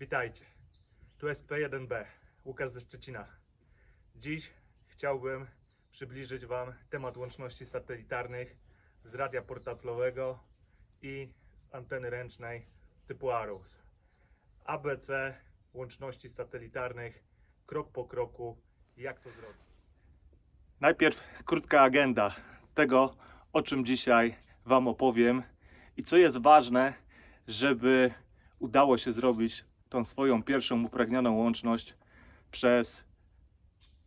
Witajcie. Tu SP1B, Łukasz ze Szczecina. Dziś chciałbym przybliżyć Wam temat łączności satelitarnych z radia portablowego i z anteny ręcznej typu Arrows. ABC łączności satelitarnych, krok po kroku, jak to zrobić. Najpierw krótka agenda tego, o czym dzisiaj Wam opowiem i co jest ważne, żeby udało się zrobić tą swoją pierwszą upragnioną łączność przez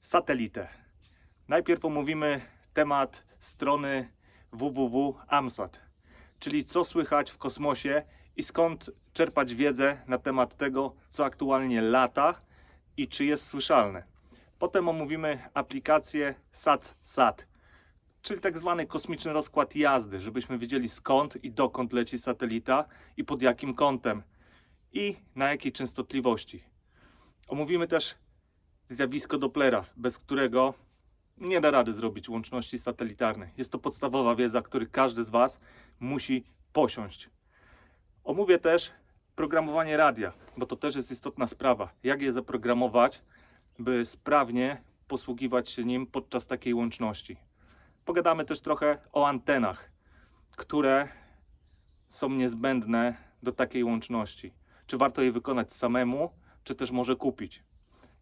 satelitę. Najpierw omówimy temat strony www.amsat, czyli co słychać w kosmosie i skąd czerpać wiedzę na temat tego, co aktualnie lata i czy jest słyszalne. Potem omówimy aplikację SAT-SAT, czyli tak zwany kosmiczny rozkład jazdy, żebyśmy wiedzieli skąd i dokąd leci satelita i pod jakim kątem i na jakiej częstotliwości. Omówimy też zjawisko Dopplera, bez którego nie da rady zrobić łączności satelitarnej. Jest to podstawowa wiedza, której każdy z Was musi posiąść. Omówię też programowanie radia, bo to też jest istotna sprawa. Jak je zaprogramować, by sprawnie posługiwać się nim podczas takiej łączności. Pogadamy też trochę o antenach, które są niezbędne do takiej łączności. Czy warto je wykonać samemu, czy też może kupić.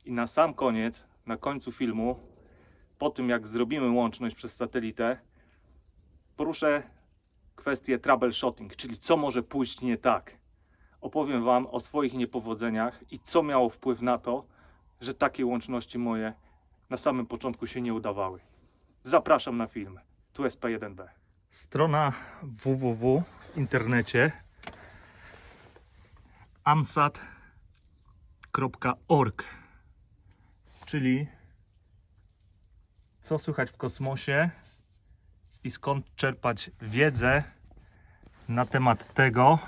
I na sam koniec, na końcu filmu, po tym jak zrobimy łączność przez satelitę, poruszę kwestię troubleshooting, czyli co może pójść nie tak. Opowiem Wam o swoich niepowodzeniach i co miało wpływ na to, że takie łączności moje na samym początku się nie udawały. Zapraszam na film. Tu SP1B. Strona www w internecie amsat.org czyli co słychać w kosmosie i skąd czerpać wiedzę na temat tego,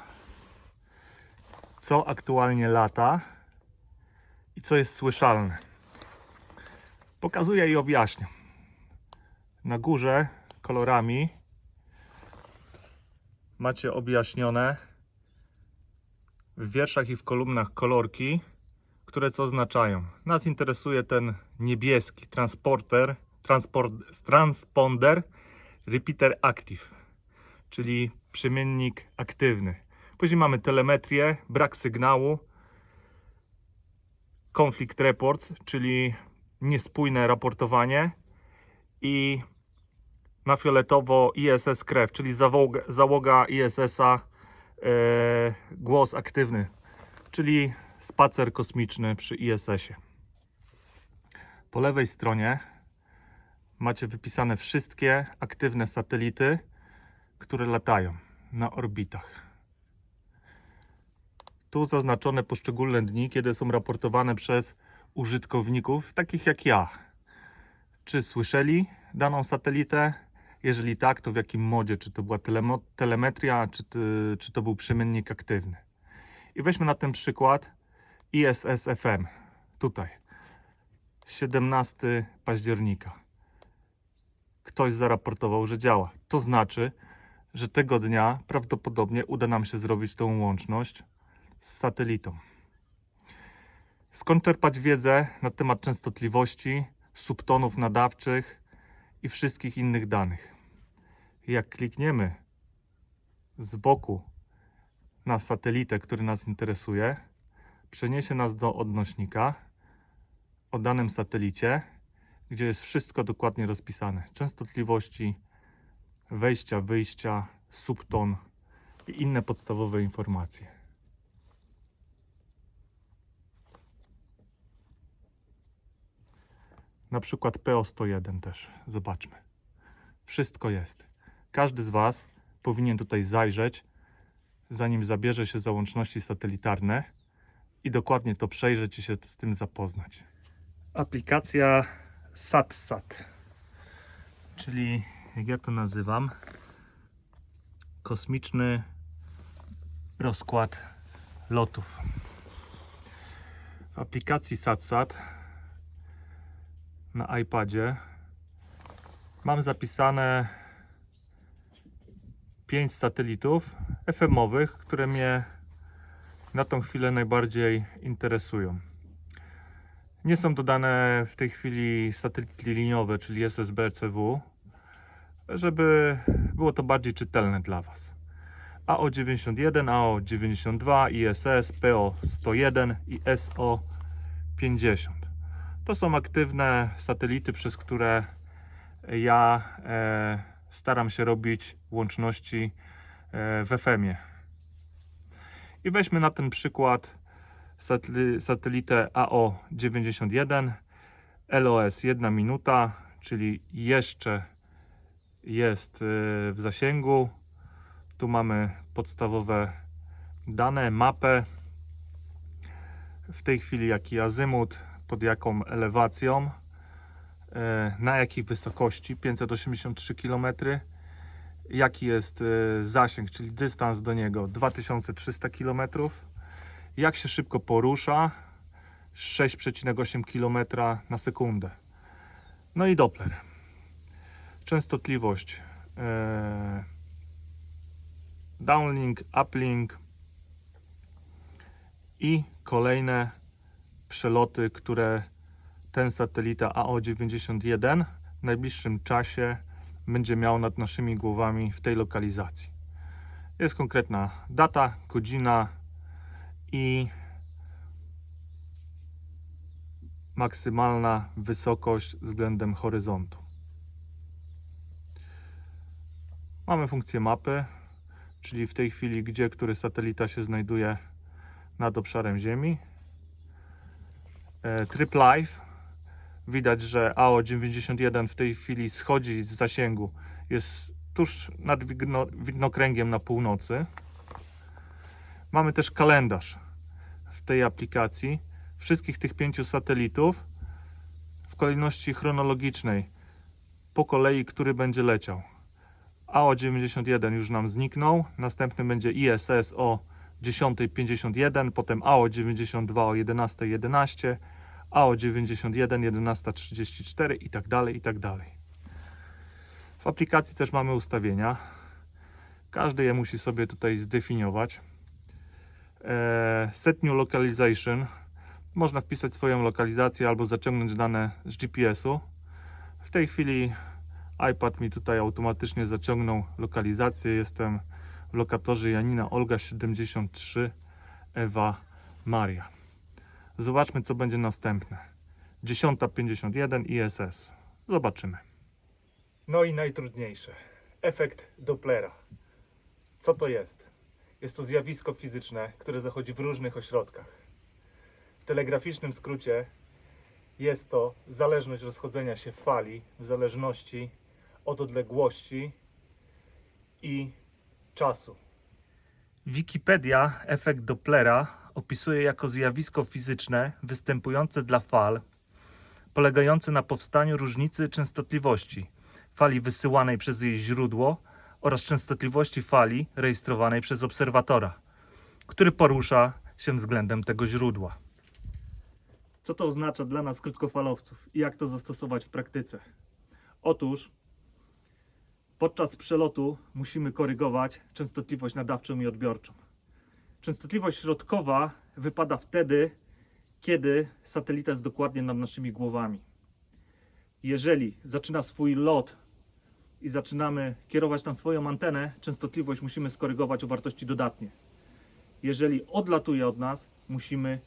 co aktualnie lata i co jest słyszalne. Pokazuję i objaśniam. Na górze kolorami macie objaśnione w wierszach i w kolumnach kolorki, które co oznaczają. Nas interesuje ten niebieski transporter, transport, transponder repeater active, czyli przemiennik aktywny. Później mamy telemetrię, brak sygnału, conflict reports, czyli niespójne raportowanie i na fioletowo ISS krew, czyli załoga, załoga ISS-a głos aktywny, czyli spacer kosmiczny przy ISS-ie. Po lewej stronie macie wypisane wszystkie aktywne satelity, które latają na orbitach. Tu zaznaczone poszczególne dni, kiedy są raportowane przez użytkowników, takich jak ja. Czy słyszeli daną satelitę? Jeżeli tak, to w jakim modzie? Czy to była telemetria, czy, czy to był przemiennik aktywny? I weźmy na ten przykład ISS FM. Tutaj. 17 października. Ktoś zaraportował, że działa. To znaczy, że tego dnia prawdopodobnie uda nam się zrobić tą łączność z satelitą. Skąd czerpać wiedzę na temat częstotliwości, subtonów nadawczych i wszystkich innych danych? Jak klikniemy z boku na satelitę, który nas interesuje, przeniesie nas do odnośnika o danym satelicie, gdzie jest wszystko dokładnie rozpisane. Częstotliwości, wejścia, wyjścia, subton i inne podstawowe informacje. Na przykład PO101 też. Zobaczmy. Wszystko jest. Każdy z Was powinien tutaj zajrzeć, zanim zabierze się za łączności satelitarne i dokładnie to przejrzeć i się z tym zapoznać. Aplikacja SatSat, czyli jak ja to nazywam, kosmiczny rozkład lotów. W aplikacji SatSat na iPadzie mam zapisane 5 satelitów FM-owych, które mnie na tą chwilę najbardziej interesują. Nie są dodane w tej chwili satelity liniowe, czyli SSB CW, żeby było to bardziej czytelne dla Was. AO91, AO92, ISS, PO101 i SO50. To są aktywne satelity, przez które ja e, staram się robić łączności e, w FM-ie. I weźmy na ten przykład sateli- satelitę AO91, LOS 1 minuta, czyli jeszcze jest e, w zasięgu. Tu mamy podstawowe dane, mapę. W tej chwili jaki azymut, pod jaką elewacją, e, na jakiej wysokości 583 km, jaki jest e, zasięg, czyli dystans do niego 2300 km, jak się szybko porusza 6,8 km na sekundę. No i Doppler. Częstotliwość e, downlink, uplink i kolejne przeloty, które ten satelita AO91 w najbliższym czasie będzie miał nad naszymi głowami w tej lokalizacji. Jest konkretna data, godzina i maksymalna wysokość względem horyzontu. Mamy funkcję mapy, czyli w tej chwili gdzie który satelita się znajduje nad obszarem Ziemi. E, Trip Live. Widać, że AO91 w tej chwili schodzi z zasięgu. Jest tuż nad widno, widnokręgiem na północy. Mamy też kalendarz w tej aplikacji wszystkich tych pięciu satelitów w kolejności chronologicznej po kolei, który będzie leciał. AO91 już nam zniknął, następny będzie ISS o 10.51, potem AO92 o 11.11, AO91 11.34 i tak dalej, i tak dalej. W aplikacji też mamy ustawienia. Każdy je musi sobie tutaj zdefiniować. Eee, Set New Localization. Można wpisać swoją lokalizację albo zaciągnąć dane z GPS-u. W tej chwili iPad mi tutaj automatycznie zaciągnął lokalizację. Jestem w lokatorze Janina Olga 73 Ewa Maria. Zobaczmy co będzie następne. 10.51 ISS. Zobaczymy. No i najtrudniejsze. Efekt Dopplera. Co to jest? Jest to zjawisko fizyczne, które zachodzi w różnych ośrodkach. W telegraficznym skrócie jest to zależność rozchodzenia się fali w zależności od odległości i czasu. Wikipedia efekt Dopplera opisuje jako zjawisko fizyczne występujące dla fal, polegające na powstaniu różnicy częstotliwości fali wysyłanej przez jej źródło oraz częstotliwości fali rejestrowanej przez obserwatora, który porusza się względem tego źródła. Co to oznacza dla nas krótkofalowców i jak to zastosować w praktyce? Otóż podczas przelotu musimy korygować częstotliwość nadawczą i odbiorczą. Częstotliwość środkowa wypada wtedy, kiedy satelita jest dokładnie nad naszymi głowami. Jeżeli zaczyna swój lot i zaczynamy kierować tam swoją antenę, częstotliwość musimy skorygować o wartości dodatnie. Jeżeli odlatuje od nas, musimy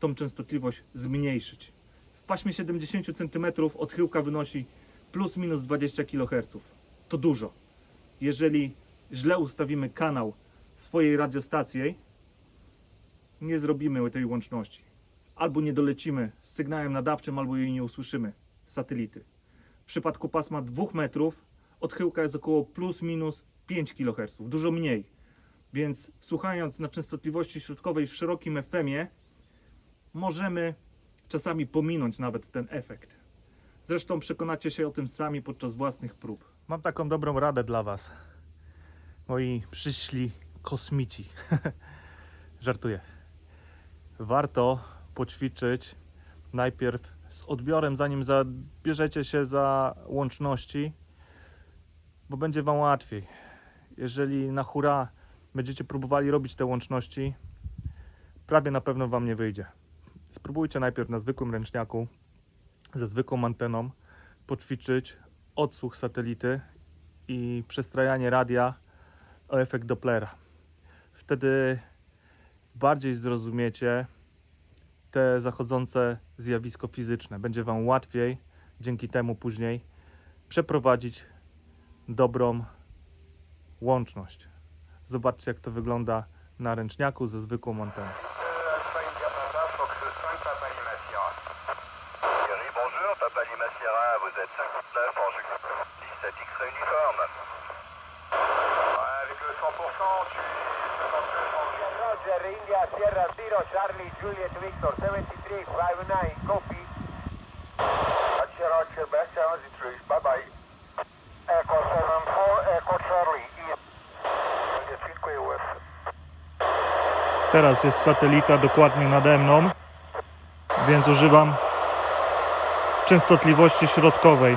tą częstotliwość zmniejszyć. W paśmie 70 cm odchyłka wynosi plus minus 20 kHz. To dużo. Jeżeli źle ustawimy kanał swojej radiostacji, nie zrobimy tej łączności. Albo nie dolecimy z sygnałem nadawczym, albo jej nie usłyszymy satelity. W przypadku pasma 2 metrów odchyłka jest około plus minus 5 kHz, dużo mniej. Więc słuchając na częstotliwości środkowej w szerokim FM-ie, możemy czasami pominąć nawet ten efekt. Zresztą przekonacie się o tym sami podczas własnych prób. Mam taką dobrą radę dla Was, moi przyszli kosmici. Żartuję. Warto poćwiczyć najpierw z odbiorem, zanim zabierzecie się za łączności, bo będzie Wam łatwiej. Jeżeli na hura będziecie próbowali robić te łączności, prawie na pewno Wam nie wyjdzie. Spróbujcie najpierw na zwykłym ręczniaku ze zwykłą anteną poćwiczyć odsłuch satelity i przestrajanie radia o efekt Dopplera. Wtedy bardziej zrozumiecie te zachodzące zjawisko fizyczne. Będzie Wam łatwiej dzięki temu później przeprowadzić dobrą łączność. Zobaczcie, jak to wygląda na ręczniaku ze zwykłą anteną. Alpha India Papa, Fox 5, Papa Lima Sierra. Thierry, bonjour, Papa Lima Sierra, vous êtes 59 en jeu. 17 X-ray uniforme. avec le 100%, tu 59 en jeu. Roger, India, Sierra, Zero, Charlie, Juliet, Victor, 73, 59, copy. Roger, Roger, back channel trees, bye bye. Echo 74, Echo Charlie, East. 25 US. Teraz jest satelita dokładnie nade mną, więc używam częstotliwości środkowej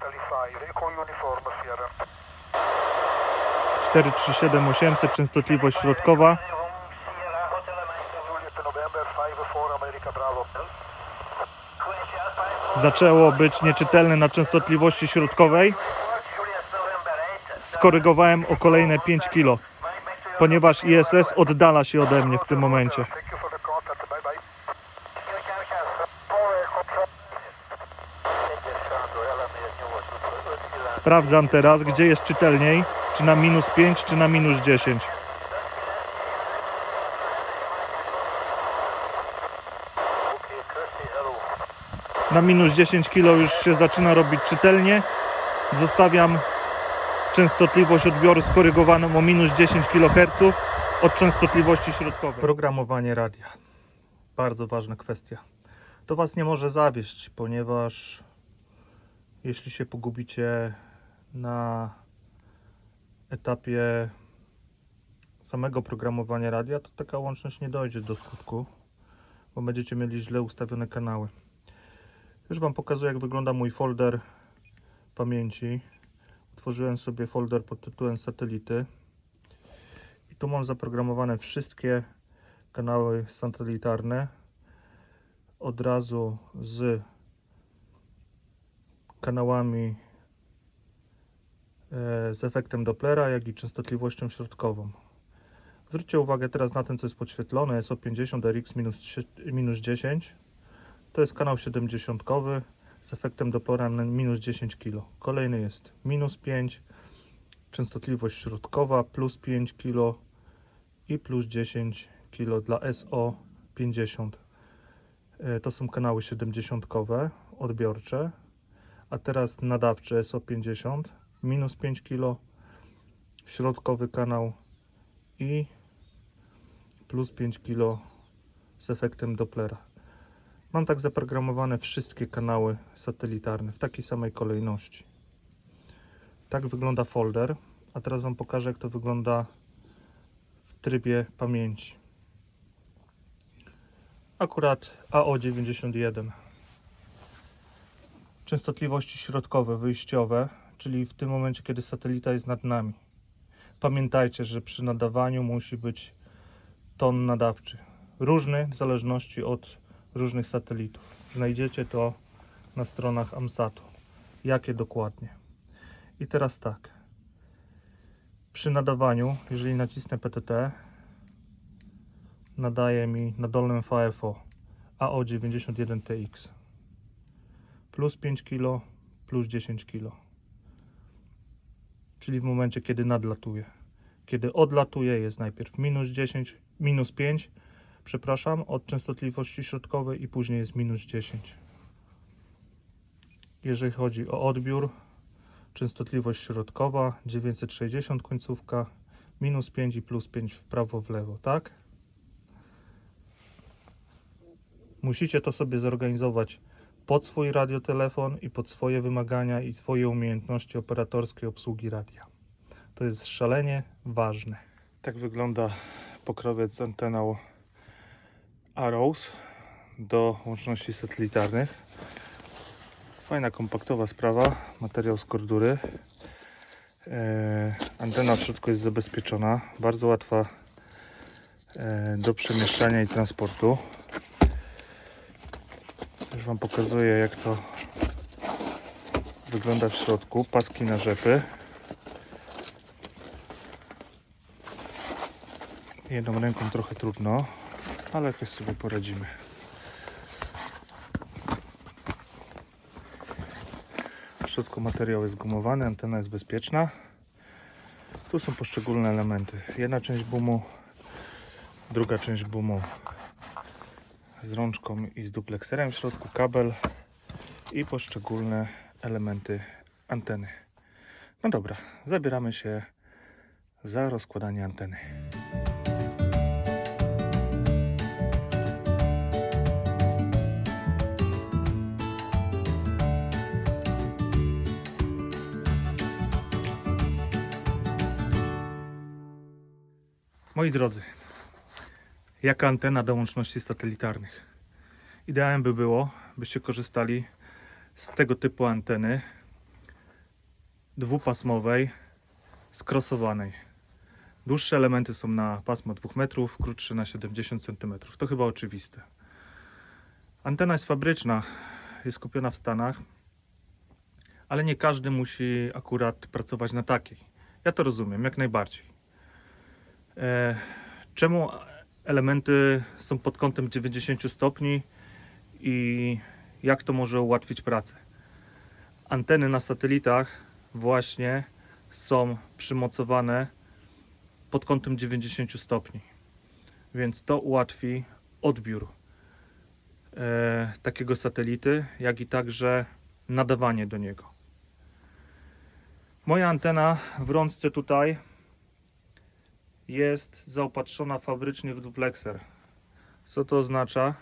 35, Echo Uniform, Sierra. 437800 częstotliwość środkowa. Sierra, Hotel Juliet November 54, America Bravo. Zaczęło być nieczytelne na częstotliwości środkowej. Skorygowałem o kolejne 5 kg, ponieważ ISS oddala się ode mnie w tym momencie. Sprawdzam teraz, gdzie jest czytelniej, czy na minus 5, czy na minus 10. Na minus 10 kg już się zaczyna robić czytelnie. Zostawiam częstotliwość odbioru skorygowaną o minus 10 kHz od częstotliwości środkowej. Programowanie radia. Bardzo ważna kwestia. To Was nie może zawieść, ponieważ jeśli się pogubicie na etapie samego programowania radia, to taka łączność nie dojdzie do skutku, bo będziecie mieli źle ustawione kanały. Już Wam pokazuję, jak wygląda mój folder pamięci. Utworzyłem sobie folder pod tytułem satelity i tu mam zaprogramowane wszystkie kanały satelitarne od razu z kanałami e, z efektem Dopplera, jak i częstotliwością środkową. Zwróćcie uwagę teraz na ten, co jest podświetlone, SO50 RX minus trzy- minus 10. To jest kanał 70 z efektem Dopplera na minus 10 kg. Kolejny jest minus 5, częstotliwość środkowa plus 5 kg i plus 10 kg dla SO50. E, To są kanały 70 odbiorcze a teraz nadawczy SO50 minus 5 kg środkowy kanał i plus 5 kg z efektem Dopplera mam tak zaprogramowane wszystkie kanały satelitarne w takiej samej kolejności tak wygląda folder a teraz Wam pokażę jak to wygląda w trybie pamięci akurat AO91 częstotliwości środkowe, wyjściowe, czyli w tym momencie, kiedy satelita jest nad nami. Pamiętajcie, że przy nadawaniu musi być ton nadawczy. Różny w zależności od różnych satelitów. Znajdziecie to na stronach AMSAT-u. Jakie dokładnie. I teraz tak. Przy nadawaniu, jeżeli nacisnę PTT, nadaje mi na dolnym VFO AO91TX plus 5 kg, plus 10 kg. Czyli w momencie, kiedy nadlatuje. Kiedy odlatuje, jest najpierw minus 10, minus 5, przepraszam, od częstotliwości środkowej i później jest minus 10. Jeżeli chodzi o odbiór, częstotliwość środkowa 960 końcówka, minus 5 i plus 5 w prawo, w lewo, tak? Musicie to sobie zorganizować pod swój radiotelefon i pod swoje wymagania i swoje umiejętności operatorskiej obsługi radia. To jest szalenie ważne. Tak wygląda pokrowiec z anteną Arrows do łączności satelitarnych. Fajna, kompaktowa sprawa, materiał z kordury. Eee, antena w środku jest zabezpieczona, bardzo łatwa e, do przemieszczania i transportu. Już Wam pokazuję jak to wygląda w środku. Paski na rzepy. Jedną ręką trochę trudno, ale jakoś sobie poradzimy. W środku materiał jest gumowany, antena jest bezpieczna. Tu są poszczególne elementy. Jedna część boomu, druga część boomu z rączką i z duplekserem w środku, kabel i poszczególne elementy anteny. No dobra, zabieramy się za rozkładanie anteny. Moi drodzy, jaka antena do łączności satelitarnych? Ideałem by było, byście korzystali z tego typu anteny dwupasmowej, skrosowanej. Dłuższe elementy są na pasmo 2 metrów, krótsze na 70 cm. To chyba oczywiste. Antena jest fabryczna, jest kupiona w Stanach, ale nie każdy musi akurat pracować na takiej. Ja to rozumiem, jak najbardziej. E, czemu elementy są pod kątem 90 stopni i jak to może ułatwić pracę? Anteny na satelitach właśnie są przymocowane pod kątem 90 stopni, więc to ułatwi odbiór e, takiego satelity, jak i także nadawanie do niego. Moja antena w rączce tutaj jest zaopatrzona fabrycznie w duplekser. Co to oznacza?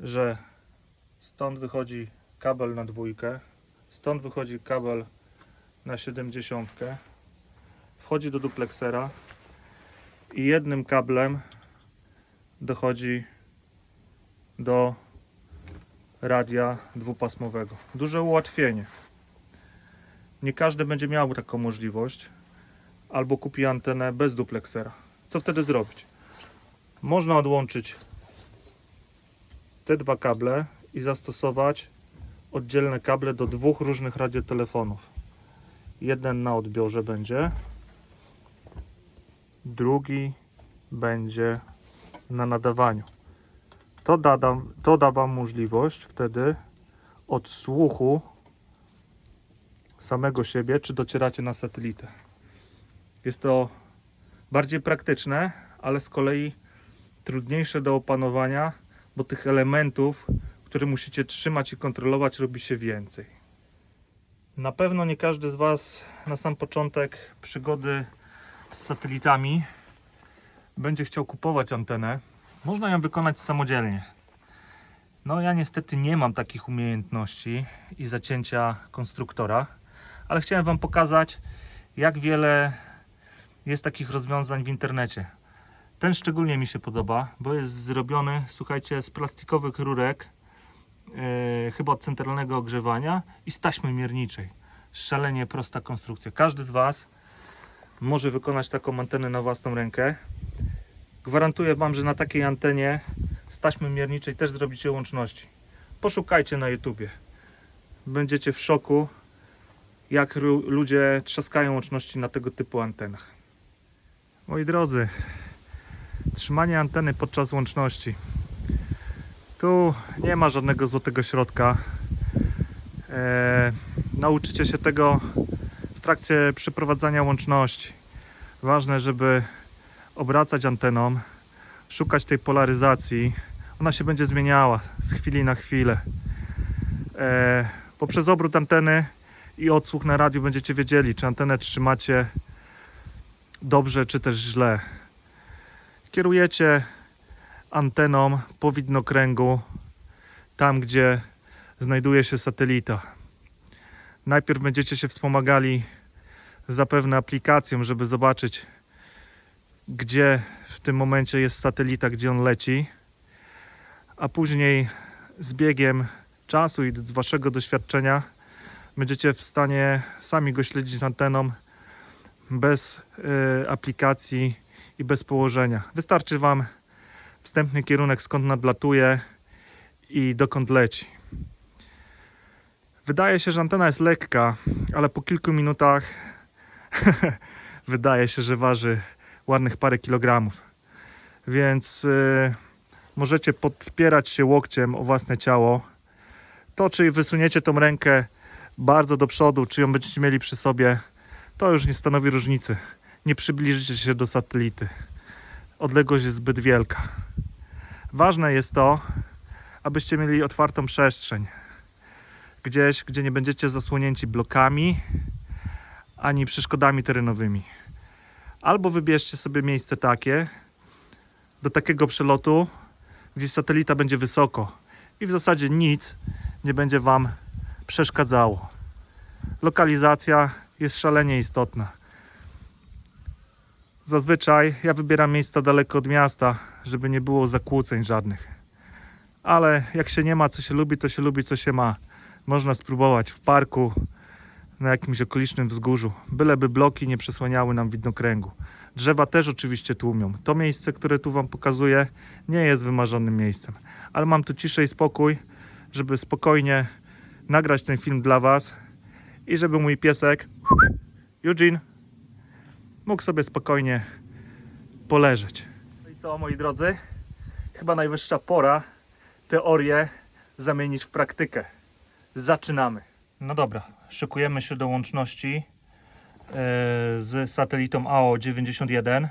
Że stąd wychodzi kabel na dwójkę, stąd wychodzi kabel na 70, wchodzi do dupleksera i jednym kablem dochodzi do radia dwupasmowego. Duże ułatwienie. Nie każdy będzie miał taką możliwość albo kupi antenę bez dupleksera. Co wtedy zrobić? Można odłączyć te dwa kable i zastosować oddzielne kable do dwóch różnych radiotelefonów. Jeden na odbiorze będzie, drugi będzie na nadawaniu. To da, to da Wam możliwość wtedy odsłuchu samego siebie, czy docieracie na satelitę. Jest to bardziej praktyczne, ale z kolei trudniejsze do opanowania, bo tych elementów, które musicie trzymać i kontrolować, robi się więcej. Na pewno nie każdy z Was na sam początek przygody z satelitami będzie chciał kupować antenę. Można ją wykonać samodzielnie. No ja niestety nie mam takich umiejętności i zacięcia konstruktora, ale chciałem Wam pokazać, jak wiele jest takich rozwiązań w internecie. Ten szczególnie mi się podoba, bo jest zrobiony, słuchajcie, z plastikowych rurek, e, chyba od centralnego ogrzewania i z taśmy mierniczej. Szalenie prosta konstrukcja. Każdy z Was może wykonać taką antenę na własną rękę. Gwarantuję Wam, że na takiej antenie z taśmy mierniczej też zrobicie łączności. Poszukajcie na YouTubie. Będziecie w szoku, jak ludzie trzaskają łączności na tego typu antenach. Moi drodzy, trzymanie anteny podczas łączności. Tu nie ma żadnego złotego środka. Eee, nauczycie się tego w trakcie przeprowadzania łączności. Ważne, żeby obracać anteną, szukać tej polaryzacji. Ona się będzie zmieniała z chwili na chwilę. Eee, poprzez obrót anteny i odsłuch na radiu będziecie wiedzieli, czy antenę trzymacie dobrze, czy też źle. Kierujecie anteną po widnokręgu, tam gdzie znajduje się satelita. Najpierw będziecie się wspomagali zapewne aplikacją, żeby zobaczyć, gdzie w tym momencie jest satelita, gdzie on leci, a później z biegiem czasu i z waszego doświadczenia będziecie w stanie sami go śledzić anteną bez y, aplikacji i bez położenia. Wystarczy Wam wstępny kierunek, skąd nadlatuje i dokąd leci. Wydaje się, że antena jest lekka, ale po kilku minutach wydaje się, że waży ładnych parę kilogramów. Więc y, możecie podpierać się łokciem o własne ciało. To, czy wysuniecie tą rękę bardzo do przodu, czy ją będziecie mieli przy sobie, to już nie stanowi różnicy. Nie przybliżycie się do satelity. Odległość jest zbyt wielka. Ważne jest to, abyście mieli otwartą przestrzeń. Gdzieś, gdzie nie będziecie zasłonięci blokami ani przeszkodami terenowymi. Albo wybierzcie sobie miejsce takie, do takiego przelotu, gdzie satelita będzie wysoko i w zasadzie nic nie będzie Wam przeszkadzało. Lokalizacja jest szalenie istotna. Zazwyczaj ja wybieram miejsca daleko od miasta, żeby nie było zakłóceń żadnych. Ale jak się nie ma, co się lubi, to się lubi, co się ma. Można spróbować w parku, na jakimś okolicznym wzgórzu, byleby bloki nie przesłaniały nam widnokręgu. Drzewa też oczywiście tłumią. To miejsce, które tu Wam pokazuję, nie jest wymarzonym miejscem, ale mam tu ciszę i spokój, żeby spokojnie nagrać ten film dla Was i żeby mój piesek Eugene mógł sobie spokojnie poleżeć. No i co, moi drodzy? Chyba najwyższa pora teorię zamienić w praktykę. Zaczynamy. No dobra, szykujemy się do łączności e, z satelitą AO91.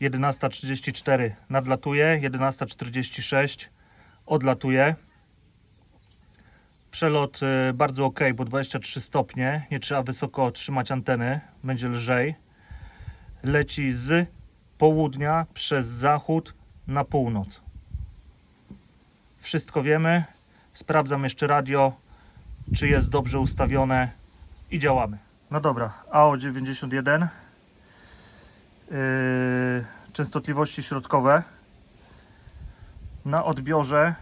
11.34 nadlatuje, 11.46 odlatuje. Przelot e, bardzo ok, bo 23 stopnie. Nie trzeba wysoko trzymać anteny, będzie lżej. Leci z południa przez zachód na północ. Wszystko wiemy. Sprawdzam jeszcze radio, czy jest dobrze ustawione i działamy. No dobra, AO91. Yy, częstotliwości środkowe. Na odbiorze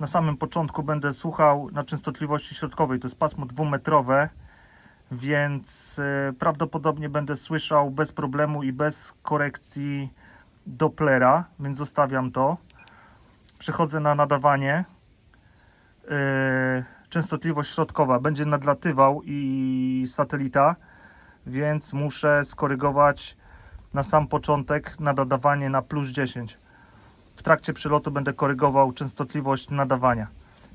na samym początku będę słuchał na częstotliwości środkowej. To jest pasmo dwumetrowe, więc yy, prawdopodobnie będę słyszał bez problemu i bez korekcji Dopplera, więc zostawiam to. Przechodzę na nadawanie. Yy, częstotliwość środkowa będzie nadlatywał i satelita, więc muszę skorygować na sam początek nadawanie na plus 10. W trakcie przelotu będę korygował częstotliwość nadawania.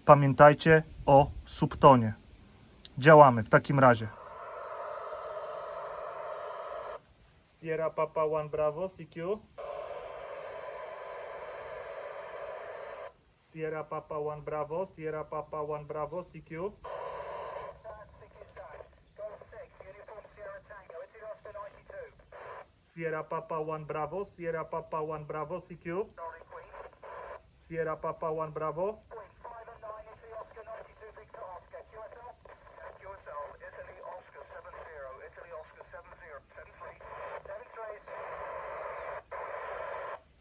Pamiętajcie o subtonie. Działamy w takim razie. Sierra Papa One Bravo CQ. Sierra Papa One Bravo, Sierra Papa One Bravo CQ. Sierra Papa One Bravo, Sierra Papa One Bravo CQ. Sierra Papa One Bravo.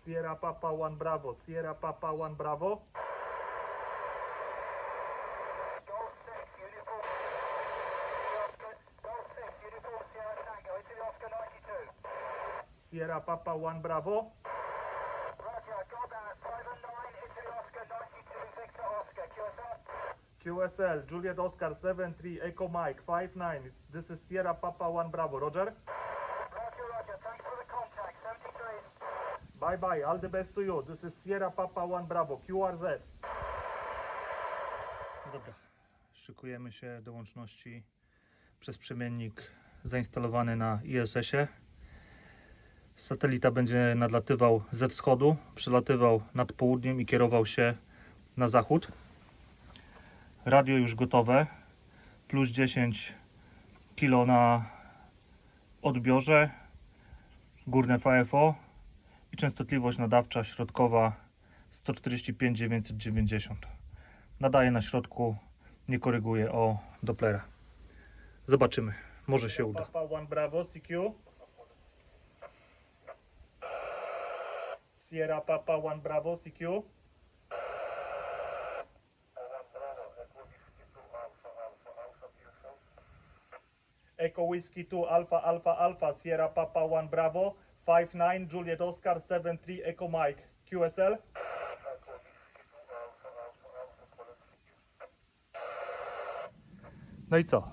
Sierra Papa One Bravo, Sierra Papa One Bravo. Sierra Papa One Bravo. QSL, Juliet Oscar 73, Echo Mike 59. This is Sierra Papa 1 Bravo. Roger? Bye bye, all the best to you. This is Sierra Papa 1 Bravo, QRZ. Dobra, szykujemy się do łączności przez przemiennik zainstalowany na ISS-ie. Satelita będzie nadlatywał ze wschodu, przelatywał nad południem i kierował się na zachód. Radio już gotowe. Plus 10 kg na odbiorze. Górne VFO i częstotliwość nadawcza środkowa 145 990. Nadaje na środku, nie koryguje o Dopplera. Zobaczymy, może się uda. Papa One Bravo CQ. Sierra Papa One Bravo CQ. Echo Whiskey 2 Alpha Alpha Alpha Sierra Papa 1 Bravo 59 Juliet Oscar 73 Echo Mike QSL. No i co?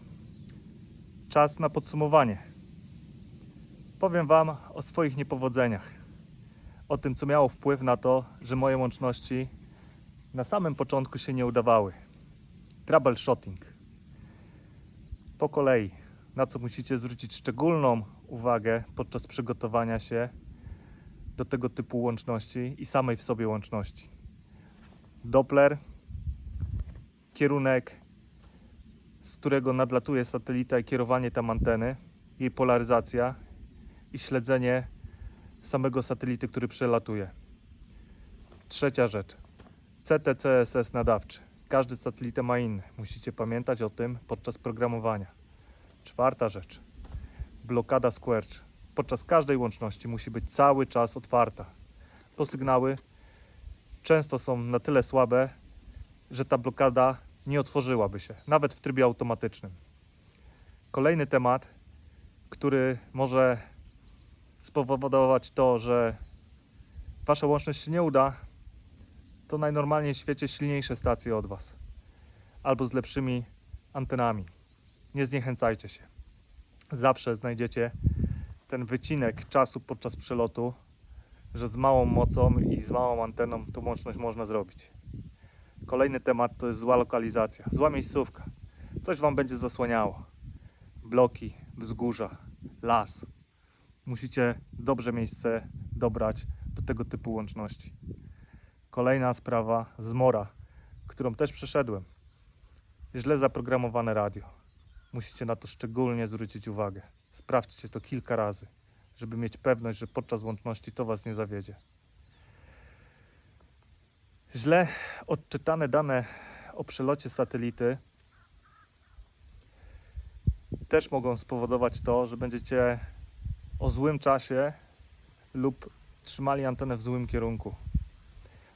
Czas na podsumowanie. Powiem Wam o swoich niepowodzeniach. O tym, co miało wpływ na to, że moje łączności na samym początku się nie udawały. Troubleshooting. Po kolei, na co musicie zwrócić szczególną uwagę podczas przygotowania się do tego typu łączności i samej w sobie łączności. Doppler, kierunek, z którego nadlatuje satelita i kierowanie tam anteny, jej polaryzacja i śledzenie samego satelity, który przelatuje. Trzecia rzecz. CTCSS nadawczy. Każdy satelita ma inny. Musicie pamiętać o tym podczas programowania. Czwarta rzecz. Blokada Squarch. Podczas każdej łączności musi być cały czas otwarta. Bo sygnały często są na tyle słabe, że ta blokada nie otworzyłaby się, nawet w trybie automatycznym. Kolejny temat, który może spowodować to, że wasza łączność się nie uda, to najnormalniej w świecie silniejsze stacje od was. Albo z lepszymi antenami. Nie zniechęcajcie się. Zawsze znajdziecie ten wycinek czasu podczas przelotu, że z małą mocą i z małą anteną tą łączność można zrobić. Kolejny temat to jest zła lokalizacja, zła miejscówka. Coś wam będzie zasłaniało. Bloki, wzgórza, las. Musicie dobrze miejsce dobrać do tego typu łączności. Kolejna sprawa zmora, którą też przeszedłem. Źle zaprogramowane radio. Musicie na to szczególnie zwrócić uwagę. Sprawdźcie to kilka razy, żeby mieć pewność, że podczas łączności to Was nie zawiedzie. Źle odczytane dane o przelocie satelity też mogą spowodować to, że będziecie o złym czasie lub trzymali antenę w złym kierunku.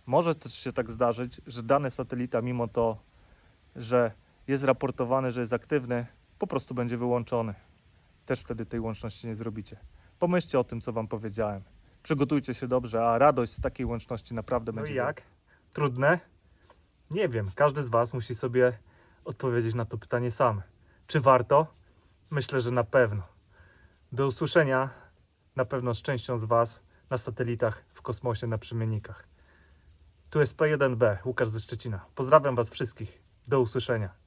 Może też się tak zdarzyć, że dany satelita, mimo to, że jest raportowany, że jest aktywny, po prostu będzie wyłączony. Też wtedy tej łączności nie zrobicie. Pomyślcie o tym, co Wam powiedziałem. Przygotujcie się dobrze, a radość z takiej łączności naprawdę No będzie. i jak? Trudne? Nie wiem. Każdy z Was musi sobie odpowiedzieć na to pytanie sam. Czy warto? Myślę, że na pewno. Do usłyszenia na pewno z częścią z Was na satelitach w kosmosie na przemiennikach. Tu jest P1B, Łukasz ze Szczecina. Pozdrawiam Was wszystkich. Do usłyszenia.